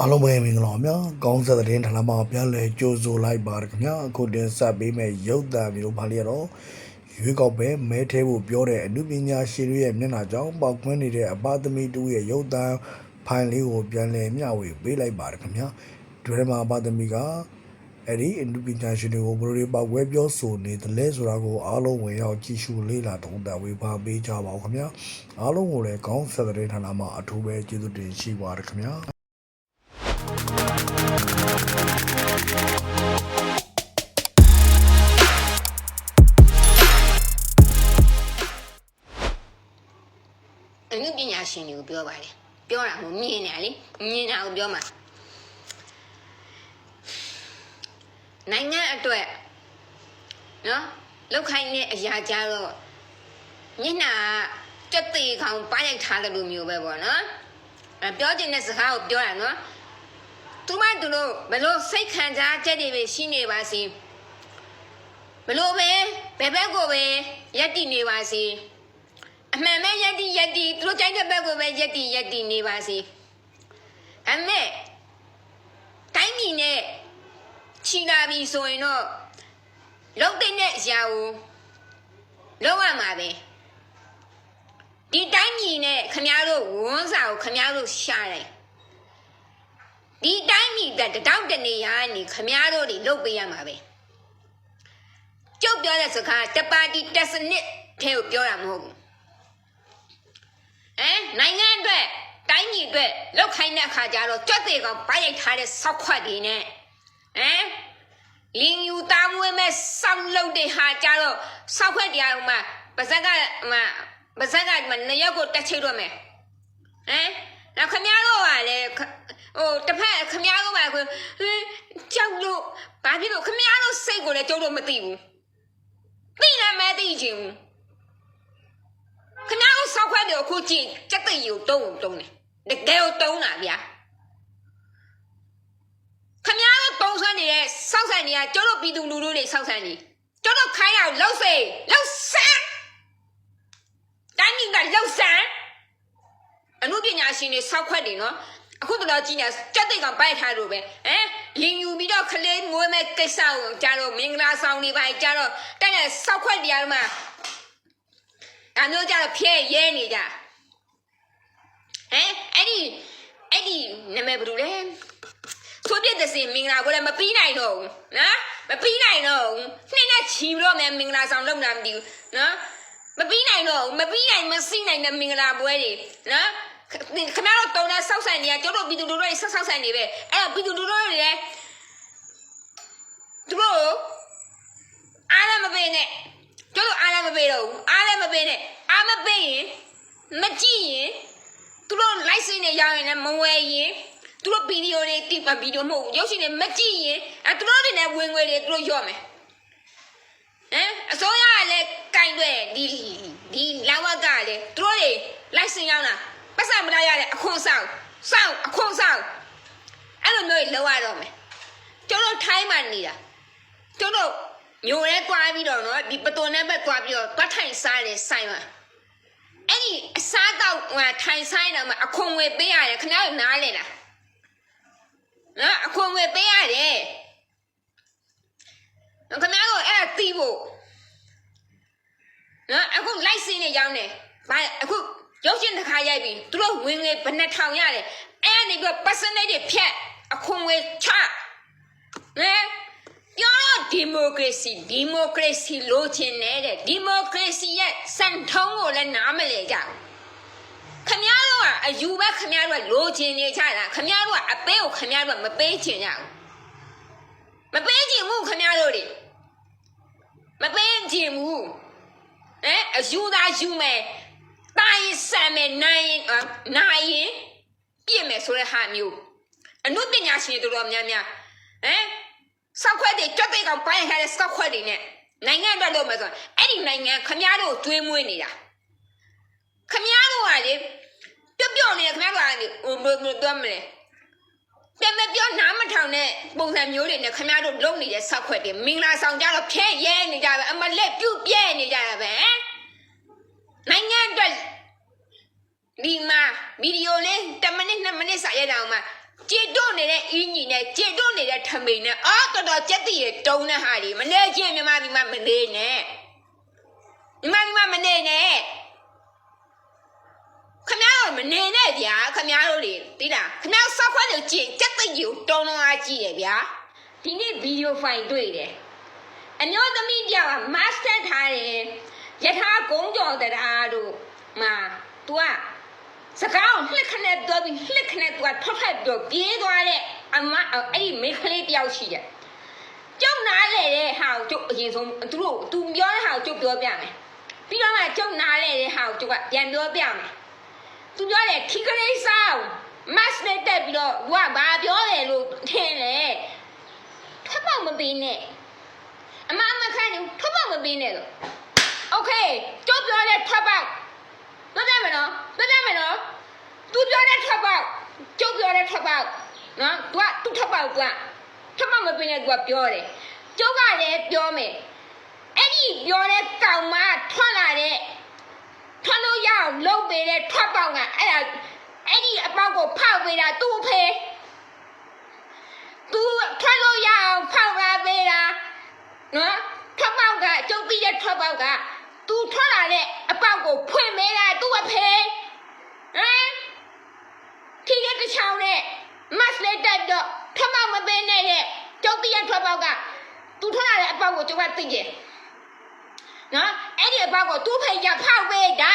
အားလုံးပဲမင်္ဂလာပါဗျာကောင်းဆက်တဲ့ဌာနမှာပြန်လည်ကြိုဆိုလိုက်ပါရခင်ဗျာအခုတင်ဆက်ပေးမယ့်ရုပ်သံမျိုးပါလျက်တော့ရွေးကောက်ပဲမဲထဲဖို့ပြောတဲ့အမှုပညာရှင်တွေရဲ့မျက်နှာကြောင့်ပောက်ကွင်းနေတဲ့အပါသမီတူရဲ့ရုပ်သံဖိုင်လေးကိုပြန်လည်မျှဝေပေးလိုက်ပါရခင်ဗျာဒီထဲမှာအပါသမီကအဲ့ဒီအမှုပညာရှင်တွေကိုဘယ်လိုတွေပောက်ကွဲပြောဆိုနေသလဲဆိုတာကိုအားလုံးဝင်ရောက်ကြည့်ရှုလေ့လာသုံးသပ်ဝေဖန်ပေးကြပါဦးခင်ဗျာအားလုံးကိုလည်းကောင်းဆက်တဲ့ဌာနမှာအထူးပဲကျေးဇူးတင်ရှိပါရခင်ဗျာ အမှုပညာရှင်တွေကိုပြောပါတယ်ပြောတာမမြင်နေလေမြင်တာကိုပြောမှာနိုင်ငံအတွက်နော်လောက်ခိုင်းတဲ့အရာကြတော့ညနာကြက်သေးခေါင်ပါရိုက်ထားတယ်လို့မျိုးပဲပေါ့နော်အဲပြောချင်တဲ့စကားကိုပြောတာနော်သူမတို့လို့ဘလို့စိတ်ခံစားချက်တွေပဲရှိနေပါစေဘလို့ပဲဘယ်ဘက်ကိုပဲရက်တည်နေပါစေ အမှန်ပဲယက်တီယက်တီသူတို့ကြိုက်တဲ့ဘက်ကိုပဲယက်တီယက်တီနေပါစေအမေတိုင်းပြည်နဲ့ချီလာပြီဆိုရင်တော့လုံးတဲ့အရာကိုလုံးဝမှာပဲဒီတိုင်းပြည်နဲ့ခမားတို့ဝန်းစာကိုခမားတို့ရှာတယ်ဒီတိုင်းပြည်ကတောက်တနေရနေခမားတို့တွေလုတ်ပေးရမှာပဲကျုပ်ပြောတဲ့စကားတပါတီတက်စနစ်ထဲကိုပြောတာမဟုတ်ဘူး အဲနိုင်ငံအတွက်တိုင်းပြည်အတွက်လောက်ခိုင်းတဲ့အခါကျတော့ကြွက်သေးကောင်ပါရိုက်ထားတဲ့စောက်ခွက်တွေနဲ့အဲလင်းယူသားမွေးမဲ့စောက်လုပ်တဲ့ဟာကျတော့စောက်ခွက်တရားမှာပါဇက်ကဟိုပါဇက်ကမနရက်ကိုတက်ချိတ်တော့မယ်အဲနောက်ခမရတော့ကလည်းခဟိုတစ်ဖက်ခမရတော့ကဟင်းကြောက်လို့ဘာဖြစ်လို့ခမရတော့စိတ်ကိုလည်းကျုပ်တို့မသိဘူးသိလည်းမသိချင်ဘူးခဏကိုစောက်ခွက် တယ်အခုကြည့်စက်သိယူတုံးတုံးတယ်တကယ်ကိုတုံးတာဗျာခမရတို့တုံးဆွမ်းနေတဲ့စောက်ဆန်တွေကကျတို့ပြည်သူလူထုတွေစောက်ဆန်နေကျတို့ခိုင်းအောင်လှုပ်စေလှုပ်ဆန်တိုင်းကြီးကလှုပ်ဆန်အမှုပညာရှင်တွေစောက်ခွက်တွေနော်အခုတော့ကြည့်နေစက်သိကောင်ပိုက်ထားလို့ပဲဟမ်လင်ယူပြီးတော့ခလေးမွေးမဲ့ကိစ္စကိုကြားတော့မင်္ဂလာဆောင်တွေပါကြားတော့တဲ့တဲ့စောက်ခွက်တရားမှာ ဒါမျိုးကြတော့ဖျဲရဲနေကြဟမ်အဲ့ဒီအဲ့ဒီနာမည်ဘယ်လိုလဲဆိုပြတဲ့စင်မင်္ဂလာကိုလည်းမပြီးနိုင်တော့ဘူးနော်မပြီးနိုင်တော့ဘူးနှစ်နဲ့ချီပြီးတော့မယ်မင်္ဂလာဆောင်လုပ်လာမသိဘူးနော်မပြီးနိုင်တော့ဘူးမပြီးနိုင်မစိနိုင်တဲ့မင်္ဂလာပွဲတွေနော်ခခမတို့တုံတဲ့ဆောက်ဆန်နေရကျတို့ပြည်သူတို့တွေဆောက်ဆောက်ဆန်နေပဲအဲ့တော့ပြည်သူတို့တွေလည်းသူတို့အားလည်းမပေးနဲ့ ကျတို့အားလည်းမပေးတော့ဘူးအားလည်းမပေးနဲ့အားမပေးရင်မကြည့်ရင်သူတို့ license တွေရရင်လည်းမဝယ်ရင်သူတို့ဗီဒီယိုတွေတိပဗီဒီယိုမဟုတ်ဘူးရုပ်ရှင်တွေမကြည့်ရင်အဲသူတို့တွေနဲ့ဝင်ငွေတွေသူတို့ရော့မယ်ဟမ်အစိုးရကလည်းကင်တွေဒီဒီလာဝကလည်းသူတို့တွေ license ရောက်လာပတ်စံမလာရတဲ့အခွန်ဆောင်ဆောင်အခွန်ဆောင်အဲ့လိုမျိုးတွေလောက်ရတော့မယ်ကျတို့ထိုင်းမှနေတာကျတို့ မျိုးရဲတွားပြီးတော့နော်ဒီပသွန်နဲ့ဘက်တွားပြီးတော့တွားထိုင်စားတယ်ဆိုင်မှာအဲ့ဒီအစားတော့ဟိုထိုင်ဆိုင်တော့မှအခွန်ငွေပေးရတယ်ခင်ဗျားတို့နားလဲလားနော်အခွန်ငွေပေးရတယ်နော်ခင်ဗျားတို့အဲ့ဒါတီးဖို့နော်အခုလိုက်စင်းနေရောင်းနေဘာအခုရုပ်ရှင်တစ်ခါရိုက်ပြီသူတို့ဝင်ငွေဘယ်နှထောင်ရတယ်အဲ့ကနေပြီးတော့ percentage တွေဖြတ်အခွန်ငွေချဟမ်ပြောတော့ ဒီမိုကရေစီဒီမိုကရေစီလိုချင်နေတဲ့ဒီမိုကရေစီရဲ့စံထုံးကိုလည်းနားမလည်ကြဘူးခမည်းတော်ကအယူပဲခမည်းတော်ကလိုချင်နေကြတာခမည်းတော်ကအပေးကိုခမည်းတော်ကမပေးချင်ကြဘူးမပေးချင်ဘူးခမည်းတော်တွေမပေးချင်ဘူးအဲအယူသာယူမယ်တိုင်းဆံမယ်နိုင်ရင်အာနိုင်ရင်ပြည့်မယ်ဆိုတဲ့ဟာမျိုးအနုပညာရှင်တို့တော်များများဟမ် စောက်ခွက်တွေကြွက်သိကောင်ပိုင်းထားတဲ့စောက်ခွက်တွေနဲ့နိုင်ငံအတွက်လုပ်မယ်ဆိုရင်အဲ့ဒီနိုင်ငံခမားတို့ကိုကျွေးမွေးနေတာခမားတို့ကလေပြုတ်ပြုတ်နေတယ်ခမားတို့ကလေဟိုဘယ်လိုပြောမလဲပြန်မပြောနားမထောင်တဲ့ပုံစံမျိုးတွေနဲ့ခမားတို့လုပ်နေတဲ့စောက်ခွက်တွေမင်္ဂလာဆောင်ကြတော့ဖဲရဲနေကြပဲအမလက်ပြုတ်ပြဲနေကြတာပဲနိုင်ငံအတွက်ဒီမှာဗီဒီယိုလေး10မိနစ်2မိနစ်စာရတဲ့အောင်မှာ ကြေတွန့်နေတဲ့အင်းကြီးနဲ့ကြေတွန့်နေတဲ့ထမိန်နဲ့အော်တော်တော်ကြက်တည်ရတုံးတဲ့ဟာဒီမနေချင်းမြမဒီမှာမနေနဲ့မြမဒီမှာမနေနဲ့ခမရမနေနဲ့ဗျာခမရတို့လေသိလားခမရစောက်ခွက်လို့ကြည့်ကြက်တည်ကိုတုံးလုံးအားကြည့်ရဗျာဒီနေ့ဗီဒီယိုဖိုင်တွေ့တယ်အမျိုးသမီးတယောက်ကမတ်စတာထားတယ်ယထာကုန်းကျော်တရားတို့မှာ तू က စကားကိုလှစ်ခနဲ့တော့ပြီးလှစ်ခနဲ့သူကထွက်ထွက်ပြီးတော့ပြေးသွားတဲ့အမအဲ့ဒီမိန်းကလေးတယောက်ရှိတယ်။ကျုပ်နားလေတဲ့ဟာကိုကျုပ်အရင်ဆုံးသူတို့သူပြောတဲ့ဟာကိုကျုပ်ပြောပြမယ်။ပြီးတော့မှကျုပ်နားလေတဲ့ဟာကိုကျုပ်ကပြန်ပြောပြမယ်။သူပြောတယ်ခီကလေးစားမတ်နဲ့တက်ပြီးတော့သူကဘာပြောတယ်လို့ထင်လေ။ထွက်ပေါက်မပေးနဲ့။အမအမခန့်နေထွက်ပေါက်မပေးနဲ့လို့။ Okay ကျုပ်ပြောတဲ့ထွက်ပေါက် မပြမယ်နော်မပြမယ်နော် तू ပြောတဲ့ထွက်ပေါက်ကျုပ်ပြောတဲ့ထွက်ပေါက်နော် तू က तू ထွက်ပေါက် तू ကထွက်ပေါက်မပြင်းနဲ့ तू ကပြောတယ်ကျုပ်ကလည်းပြောမယ်အဲ့ဒီပြောတဲ့ကောင်မထွက်လာတဲ့ထွက်လို့ရအောင်လုပ်ပေးတဲ့ထွက်ပေါက်ကအဲ့ဒါအဲ့ဒီအပေါက်ကိုဖောက်ပေးတာသူ့အဖေ तू ထွက်လို့ရအောင်ဖောက်လာပေးတာနော်ထွက်ပေါက်ကကျုပ်ပြီးတဲ့ထွက်ပေါက်က तू ထွက်လာတဲ့အပေါက်ကိုဖွင့်ပေးတာ ာ ထွက်လာတဲ့အပေါက်ကိုကျုပ်ကသိတယ်နော်အဲ့ဒီအပေါက်ကိုသူ့ဖေကဖောက်ပေးတာ